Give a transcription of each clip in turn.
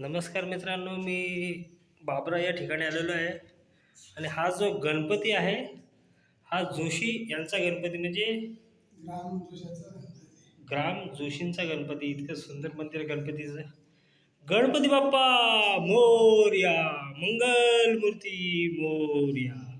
नमस्कार मित्रांनो मी बाबरा या ठिकाणी आलेलो आहे. आणि हा जो गणपती आहे हा जोशी यांचा गणपती म्हणजे ग्राम जोशाचा गणपती. ग्राम जोशींचा गणपती इतकं सुंदर मंदिर गणपतीचं गणपती बाप्पा मोर्या मंगल मूर्ती मोर्या.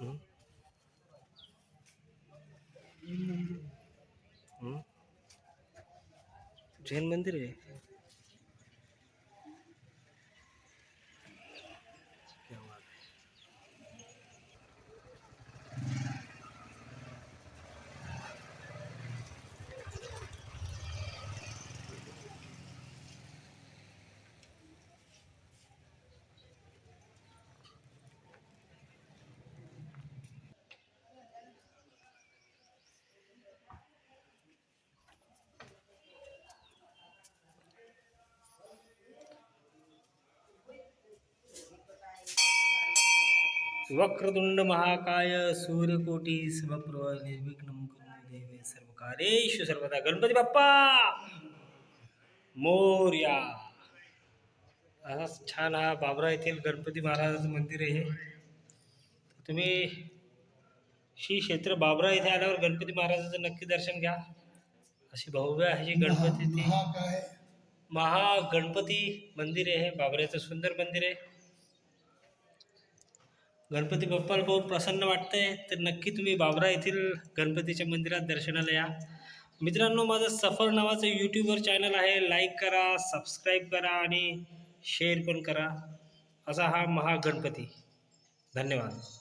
हं? हं? वक्रतुंड महाकाय सूर्यकोटी समप्रभ निर्विघ्नं देवे सर्वकार्येषु सर्वदा. गणपती बाप्पा! मोर्या! असाच छान हा बाबरा येथील गणपती महाराजाचं मंदिर आहे हे. तुम्ही श्री क्षेत्र बाबरा येथे आल्यावर गणपती महाराजाचं नक्की दर्शन घ्या. अशी भव्य आहे जी गणपती महागणपती मंदिर आहे बाबऱ्याचं सुंदर मंदिर आहे. गणपती बाप्पाला पाहून प्रसन्न वाटतंय. तर नक्की तुम्ही बाबरा येथील गणपतीच्या मंदिरात दर्शनाला या. मित्रांनो माझं सफर नावाचं यूट्यूबवर चॅनल आहे. लाईक करा सबस्क्राईब करा आणि शेअर पण करा. असा हा महागणपती. धन्यवाद.